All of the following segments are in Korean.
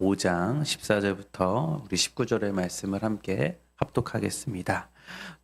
5장 14절부터 우리 19절의 말씀을 함께 합독하겠습니다.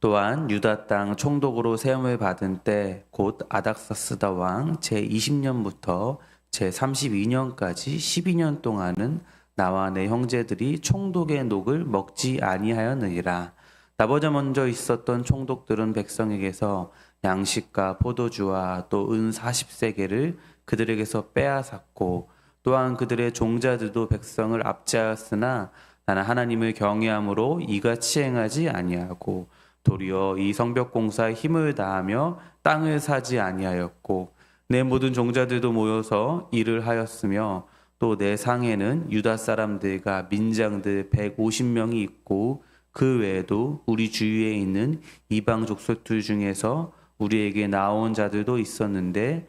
또한 유다 땅 총독으로 세움을 받은 때 곧 아닥사스다 왕 제20년부터 제32년까지 12년 동안은 나와 내 형제들이 총독의 녹을 먹지 아니하였느니라. 나보다 먼저 있었던 총독들은 백성에게서 양식과 포도주와 또 은 40세계를 그들에게서 빼앗았고 또한 그들의 종자들도 백성을 압제하였으나 나는 하나님을 경외함으로 이같이 행하지 아니하고 도리어 이 성벽 공사에 힘을 다하며 땅을 사지 아니하였고 내 모든 종자들도 모여서 일을 하였으며 또 내 상에는 유다 사람들과 민장들 150명이 있고 그 외에도 우리 주위에 있는 이방 족속들 중에서 우리에게 나온 자들도 있었는데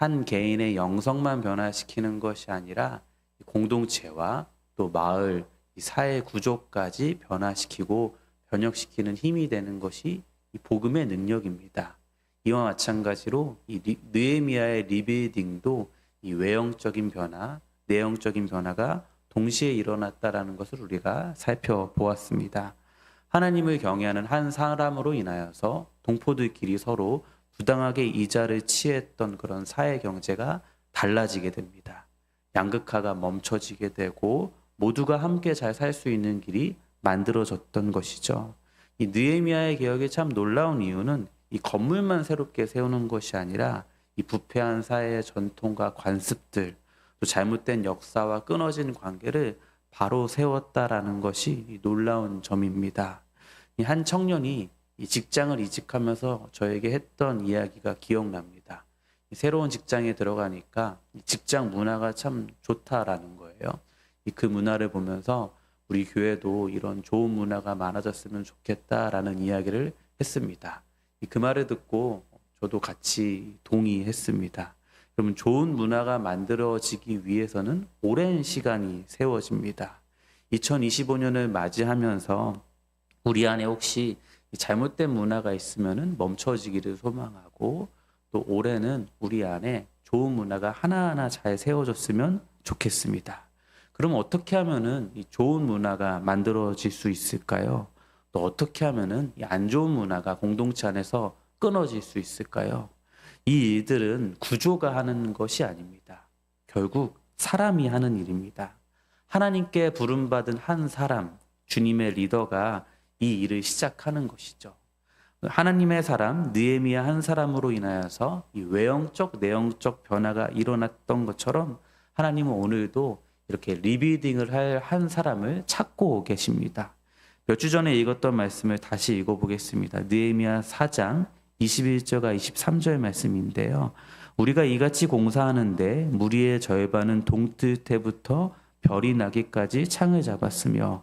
한 개인의 영성만 변화시키는 것이 아니라 공동체와 또 마을, 사회 구조까지 변화시키고 변혁시키는 힘이 되는 것이 이 복음의 능력입니다. 이와 마찬가지로 이 느헤미야의 리빌딩도 이 외형적인 변화, 내용적인 변화가 동시에 일어났다라는 것을 우리가 살펴보았습니다. 하나님을 경외하는 한 사람으로 인하여서 동포들끼리 서로 부당하게 이자를 취했던 그런 사회 경제가 달라지게 됩니다. 양극화가 멈춰지게 되고 모두가 함께 잘 살 수 있는 길이 만들어졌던 것이죠. 이 느헤미야의 개혁이 참 놀라운 이유는 이 건물만 새롭게 세우는 것이 아니라 이 부패한 사회의 전통과 관습들 또 잘못된 역사와 끊어진 관계를 바로 세웠다라는 것이 놀라운 점입니다. 한 청년이 이 직장을 이직하면서 저에게 했던 이야기가 기억납니다. 새로운 직장에 들어가니까 직장 문화가 참 좋다라는 거예요. 그 문화를 보면서 우리 교회도 이런 좋은 문화가 많아졌으면 좋겠다라는 이야기를 했습니다. 그 말을 듣고 저도 같이 동의했습니다. 그러면 좋은 문화가 만들어지기 위해서는 오랜 시간이 세워집니다. 2025년을 맞이하면서 우리 안에 혹시 잘못된 문화가 있으면 멈춰지기를 소망하고 또 올해는 우리 안에 좋은 문화가 하나하나 잘 세워졌으면 좋겠습니다. 그럼 어떻게 하면은 이 좋은 문화가 만들어질 수 있을까요? 또 어떻게 하면은 안 좋은 문화가 공동체 안에서 끊어질 수 있을까요? 이 일들은 구조가 하는 것이 아닙니다. 결국 사람이 하는 일입니다. 하나님께 부름받은 한 사람, 주님의 리더가 이 일을 시작하는 것이죠. 하나님의 사람 느헤미야 한 사람으로 인하여서 이 외형적 내용적 변화가 일어났던 것처럼 하나님은 오늘도 이렇게 리비딩을 할 한 사람을 찾고 계십니다. 몇 주 전에 읽었던 말씀을 다시 읽어 보겠습니다. 느헤미야 4장 21절과 23절 말씀인데요. 우리가 이같이 공사하는데 무리의 절반은 동뜰 때부터 별이 나기까지 창을 잡았으며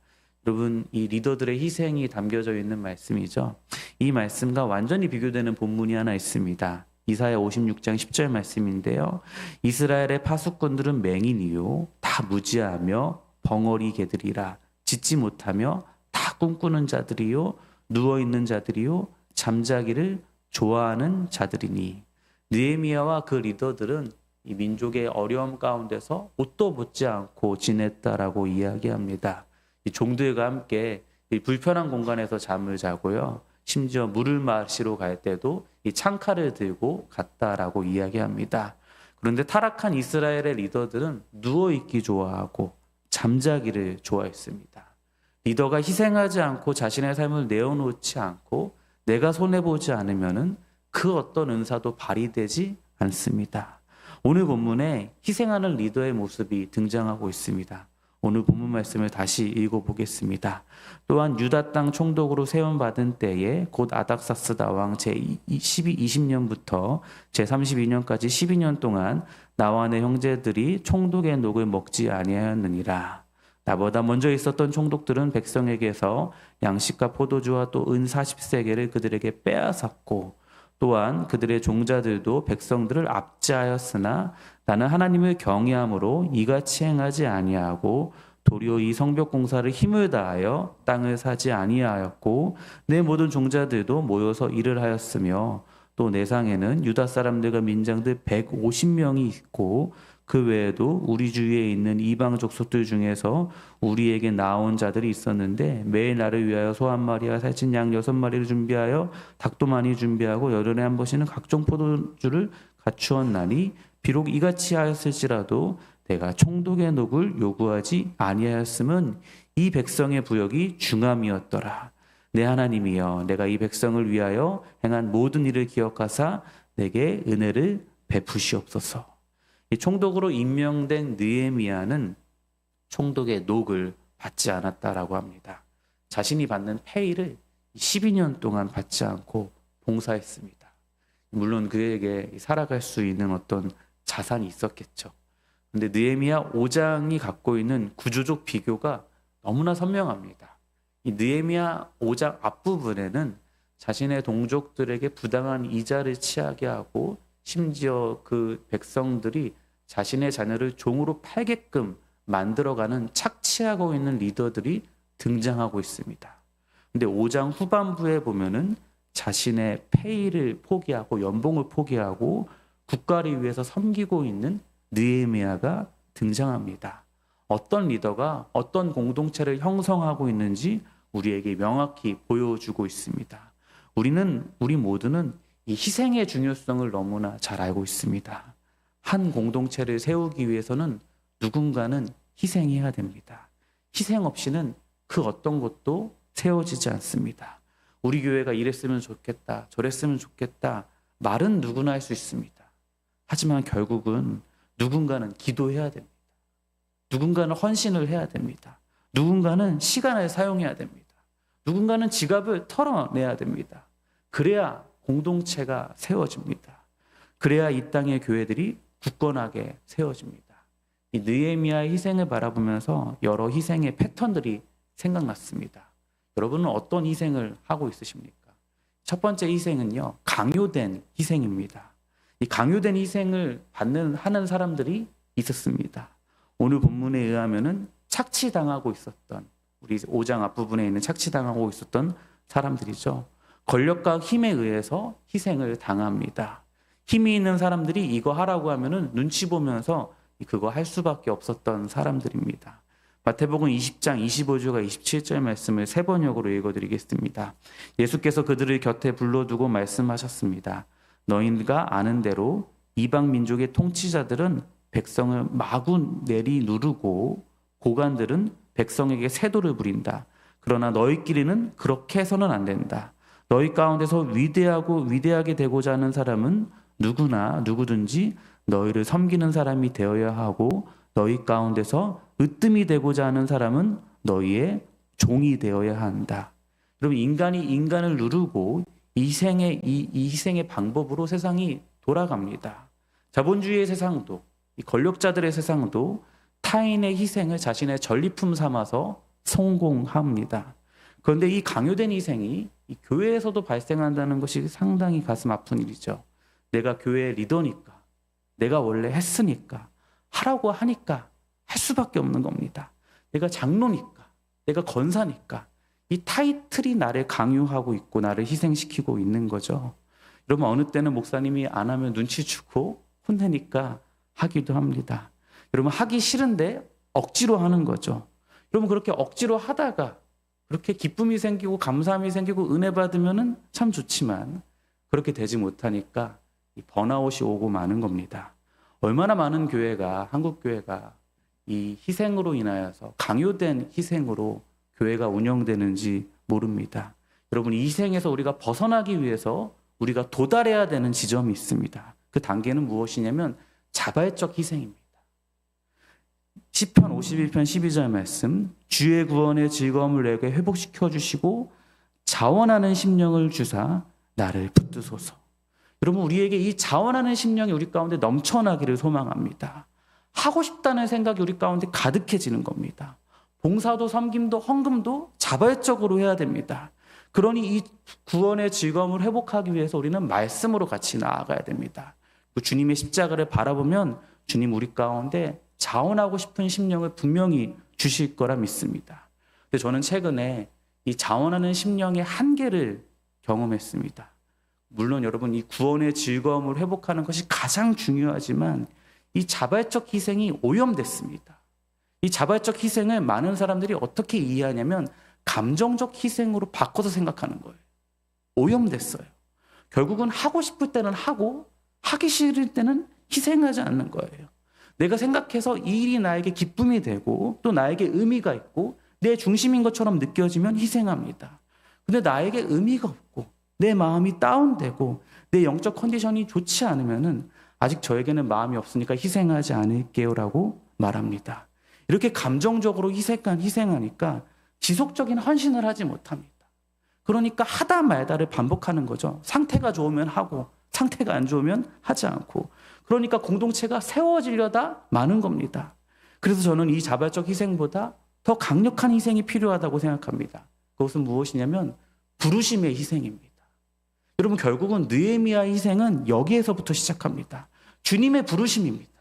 여러분 이 리더들의 희생이 담겨져 있는 말씀이죠. 이 말씀과 완전히 비교되는 본문이 하나 있습니다. 이사야 56장 10절 말씀인데요. 이스라엘의 파수꾼들은 맹인이요 다 무지하며 벙어리 개들이라 짓지 못하며 다 꿈꾸는 자들이요 누워 있는 자들이요 잠자기를 좋아하는 자들이니 느헤미야와 그 리더들은 이 민족의 어려움 가운데서 옷도 벗지 않고 지냈다라고 이야기합니다. 이 종들과 함께 이 불편한 공간에서 잠을 자고요. 심지어 물을 마시러 갈 때도 이 창칼을 들고 갔다라고 이야기합니다. 그런데 타락한 이스라엘의 리더들은 누워 있기 좋아하고 잠자기를 좋아했습니다. 리더가 희생하지 않고 자신의 삶을 내어놓지 않고 내가 손해 보지 않으면은 그 어떤 은사도 발휘되지 않습니다. 오늘 본문에 희생하는 리더의 모습이 등장하고 있습니다. 오늘 본문 말씀을 다시 읽어보겠습니다. 또한 유다 땅 총독으로 세움받은 때에 곧 아닥사스다 왕 제12, 20년부터 제32년까지 12년 동안 나와 내 형제들이 총독의 녹을 먹지 아니하였느니라. 나보다 먼저 있었던 총독들은 백성에게서 양식과 포도주와 또 은 40세계를 그들에게 빼앗았고 또한 그들의 종자들도 백성들을 압제하였으나 나는 하나님을 경외함으로 이같이 행하지 아니하고 도리어 이 성벽 공사를 힘을 다하여 땅을 사지 아니하였고 내 모든 종자들도 모여서 일을 하였으며 또 내상에는 유다 사람들과 민장들 150명이 있고 그 외에도 우리 주위에 있는 이방 족속들 중에서 우리에게 나온 자들이 있었는데 매일 나를 위하여 소 한 마리와 살찐 양 여섯 마리를 준비하여 닭도 많이 준비하고 열흘에 한 번씩은 각종 포도주를 갖추었나니 비록 이같이 하였을지라도 내가 총독의 녹을 요구하지 아니하였음은 이 백성의 부역이 중함이었더라. 내 하나님이여 내가 이 백성을 위하여 행한 모든 일을 기억하사 내게 은혜를 베푸시옵소서. 이 총독으로 임명된 느에미아는 총독의 녹을 받지 않았다라고 합니다. 자신이 받는 페이를 12년 동안 받지 않고 봉사했습니다. 물론 그에게 살아갈 수 있는 어떤 자산이 있었겠죠. 근데 느에미아 5장이 갖고 있는 구조적 비교가 너무나 선명합니다. 이 느에미아 5장 앞부분에는 자신의 동족들에게 부당한 이자를 취하게 하고 심지어 그 백성들이 자신의 자녀를 종으로 팔게끔 만들어가는 착취하고 있는 리더들이 등장하고 있습니다. 근데 5장 후반부에 보면은 자신의 페이를 포기하고 연봉을 포기하고 국가를 위해서 섬기고 있는 느에미아가 등장합니다. 어떤 리더가 어떤 공동체를 형성하고 있는지 우리에게 명확히 보여주고 있습니다. 우리는 우리 모두는 이 희생의 중요성을 너무나 잘 알고 있습니다. 한 공동체를 세우기 위해서는 누군가는 희생해야 됩니다. 희생 없이는 그 어떤 것도 세워지지 않습니다. 우리 교회가 이랬으면 좋겠다, 저랬으면 좋겠다, 말은 누구나 할 수 있습니다. 하지만 결국은 누군가는 기도해야 됩니다. 누군가는 헌신을 해야 됩니다. 누군가는 시간을 사용해야 됩니다. 누군가는 지갑을 털어내야 됩니다. 그래야 공동체가 세워집니다. 그래야 이 땅의 교회들이 굳건하게 세워집니다. 이 느에미아의 희생을 바라보면서 여러 희생의 패턴들이 생각났습니다. 여러분은 어떤 희생을 하고 있으십니까? 첫 번째 희생은요, 강요된 희생입니다. 이 강요된 희생을 받는 하는 사람들이 있었습니다. 오늘 본문에 의하면은 착취당하고 있었던 우리 5장 앞부분에 있는 착취당하고 있었던 사람들이죠. 권력과 힘에 의해서 희생을 당합니다. 힘이 있는 사람들이 이거 하라고 하면은 눈치 보면서 그거 할 수밖에 없었던 사람들입니다. 마태복음 20장 25절과 27절 말씀을 세 번역으로 읽어드리겠습니다. 예수께서 그들을 곁에 불러두고 말씀하셨습니다. 너희가 아는 대로 이방 민족의 통치자들은 백성을 마구 내리 누르고 고관들은 백성에게 세도를 부린다. 그러나 너희끼리는 그렇게 해서는 안 된다. 너희 가운데서 위대하고 위대하게 되고자 하는 사람은 누구나 누구든지 너희를 섬기는 사람이 되어야 하고 너희 가운데서 으뜸이 되고자 하는 사람은 너희의 종이 되어야 한다. 여러분 인간이 인간을 누르고 이생의 이, 이 희생의 방법으로 세상이 돌아갑니다. 자본주의의 세상도 이 권력자들의 세상도 타인의 희생을 자신의 전리품 삼아서 성공합니다. 그런데 이 강요된 희생이 이 교회에서도 발생한다는 것이 상당히 가슴 아픈 일이죠. 내가 교회의 리더니까, 내가 원래 했으니까, 하라고 하니까 할 수밖에 없는 겁니다. 내가 장로니까, 내가 건사니까, 이 타이틀이 나를 강요하고 있고 나를 희생시키고 있는 거죠. 여러분 어느 때는 목사님이 안 하면 눈치 주고 혼내니까 하기도 합니다. 여러분 하기 싫은데 억지로 하는 거죠. 여러분 그렇게 억지로 하다가 그렇게 기쁨이 생기고 감사함이 생기고 은혜 받으면은 참 좋지만 그렇게 되지 못하니까 번아웃이 오고 마는 겁니다. 얼마나 많은 교회가 한국 교회가 이 희생으로 인하여서 강요된 희생으로 교회가 운영되는지 모릅니다. 여러분 이 희생에서 우리가 벗어나기 위해서 우리가 도달해야 되는 지점이 있습니다. 그 단계는 무엇이냐면 자발적 희생입니다. 시편 51편 12절 말씀 주의 구원의 즐거움을 내게 회복시켜 주시고 자원하는 심령을 주사 나를 붙드소서. 여러분 우리에게 이 자원하는 심령이 우리 가운데 넘쳐나기를 소망합니다. 하고 싶다는 생각이 우리 가운데 가득해지는 겁니다. 봉사도 섬김도 헌금도 자발적으로 해야 됩니다. 그러니 이 구원의 즐거움을 회복하기 위해서 우리는 말씀으로 같이 나아가야 됩니다. 그 주님의 십자가를 바라보면 주님 우리 가운데 자원하고 싶은 심령을 분명히 주실 거라 믿습니다. 근데 저는 최근에 이 자원하는 심령의 한계를 경험했습니다. 물론 여러분 이 구원의 즐거움을 회복하는 것이 가장 중요하지만 이 자발적 희생이 오염됐습니다. 이 자발적 희생을 많은 사람들이 어떻게 이해하냐면 감정적 희생으로 바꿔서 생각하는 거예요. 오염됐어요. 결국은 하고 싶을 때는 하고 하기 싫을 때는 희생하지 않는 거예요. 내가 생각해서 이 일이 나에게 기쁨이 되고 또 나에게 의미가 있고 내 중심인 것처럼 느껴지면 희생합니다. 근데 나에게 의미가 없고 내 마음이 다운되고 내 영적 컨디션이 좋지 않으면은 아직 저에게는 마음이 없으니까 희생하지 않을게요라고 말합니다. 이렇게 감정적으로 희생한 희생하니까 지속적인 헌신을 하지 못합니다. 그러니까 하다 말다를 반복하는 거죠. 상태가 좋으면 하고 상태가 안 좋으면 하지 않고 그러니까 공동체가 세워지려다 많은 겁니다. 그래서 저는 이 자발적 희생보다 더 강력한 희생이 필요하다고 생각합니다. 그것은 무엇이냐면 부르심의 희생입니다. 여러분 결국은 느헤미야 희생은 여기에서부터 시작합니다. 주님의 부르심입니다.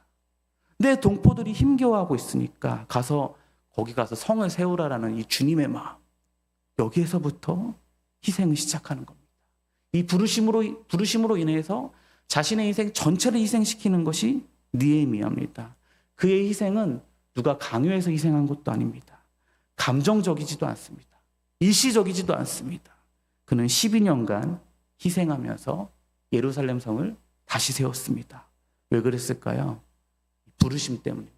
내 동포들이 힘겨워하고 있으니까 가서 거기 가서 성을 세우라라는 이 주님의 마음. 여기에서부터 희생을 시작하는 겁니다. 이 부르심으로 부르심으로 인해서 자신의 인생 전체를 희생시키는 것이 느헤미야입니다. 그의 희생은 누가 강요해서 희생한 것도 아닙니다. 감정적이지도 않습니다. 일시적이지도 않습니다. 그는 12년간 희생하면서 예루살렘 성을 다시 세웠습니다. 왜 그랬을까요? 부르심 때문입니다.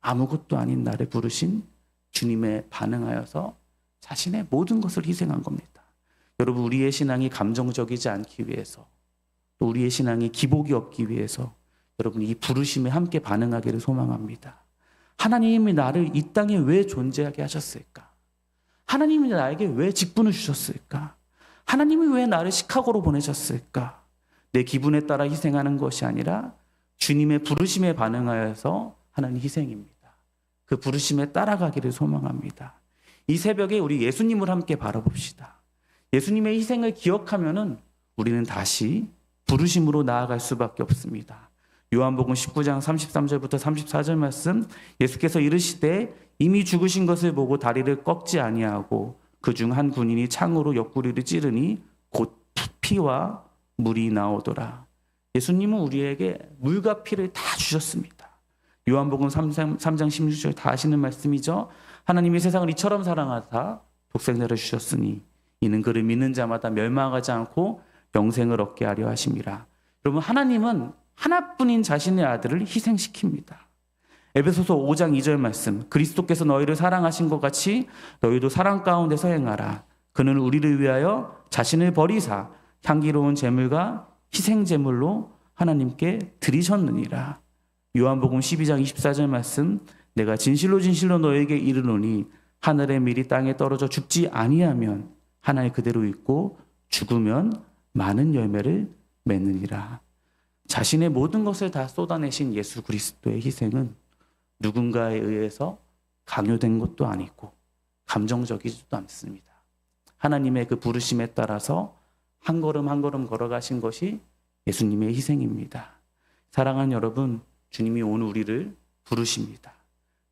아무것도 아닌 나를 부르신 주님에 반응하여서 자신의 모든 것을 희생한 겁니다. 여러분, 우리의 신앙이 감정적이지 않기 위해서 또 우리의 신앙이 기복이 없기 위해서 여러분 이 부르심에 함께 반응하기를 소망합니다. 하나님이 나를 이 땅에 왜 존재하게 하셨을까? 하나님이 나에게 왜 직분을 주셨을까? 하나님이 왜 나를 시카고로 보내셨을까? 내 기분에 따라 희생하는 것이 아니라 주님의 부르심에 반응하여서 하는 희생입니다. 그 부르심에 따라가기를 소망합니다. 이 새벽에 우리 예수님을 함께 바라봅시다. 예수님의 희생을 기억하면은 우리는 다시 부르심으로 나아갈 수밖에 없습니다. 요한복음 19장 33절부터 34절 말씀 예수께서 이르시되 이미 죽으신 것을 보고 다리를 꺾지 아니하고 그 중 한 군인이 창으로 옆구리를 찌르니 곧 피와 물이 나오더라. 예수님은 우리에게 물과 피를 다 주셨습니다. 요한복음 3장, 3장 16절 다 아시는 말씀이죠. 하나님이 세상을 이처럼 사랑하사 독생자를 주셨으니 이는 그를 믿는 자마다 멸망하지 않고 영생을 얻게 하려 하심이라. 여러분 하나님은 하나뿐인 자신의 아들을 희생시킵니다. 에베소서 5장 2절 말씀 그리스도께서 너희를 사랑하신 것 같이 너희도 사랑 가운데서 행하라. 그는 우리를 위하여 자신을 버리사 향기로운 제물과 희생 제물로 하나님께 드리셨느니라. 요한복음 12장 24절 말씀 내가 진실로 진실로 너에게 이르노니 하늘의 밀이 땅에 떨어져 죽지 아니하면 하나에 그대로 있고 죽으면 많은 열매를 맺느니라. 자신의 모든 것을 다 쏟아내신 예수 그리스도의 희생은 누군가에 의해서 강요된 것도 아니고 감정적이지도 않습니다. 하나님의 그 부르심에 따라서 한 걸음 한 걸음 걸어가신 것이 예수님의 희생입니다. 사랑하는 여러분, 주님이 오늘 우리를 부르십니다.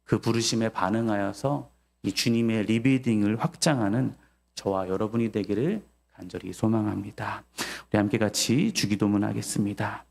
그 부르심에 반응하여서 이 주님의 리빌딩을 확장하는 저와 여러분이 되기를 간절히 소망합니다. 우리 함께 같이 주기도문 하겠습니다.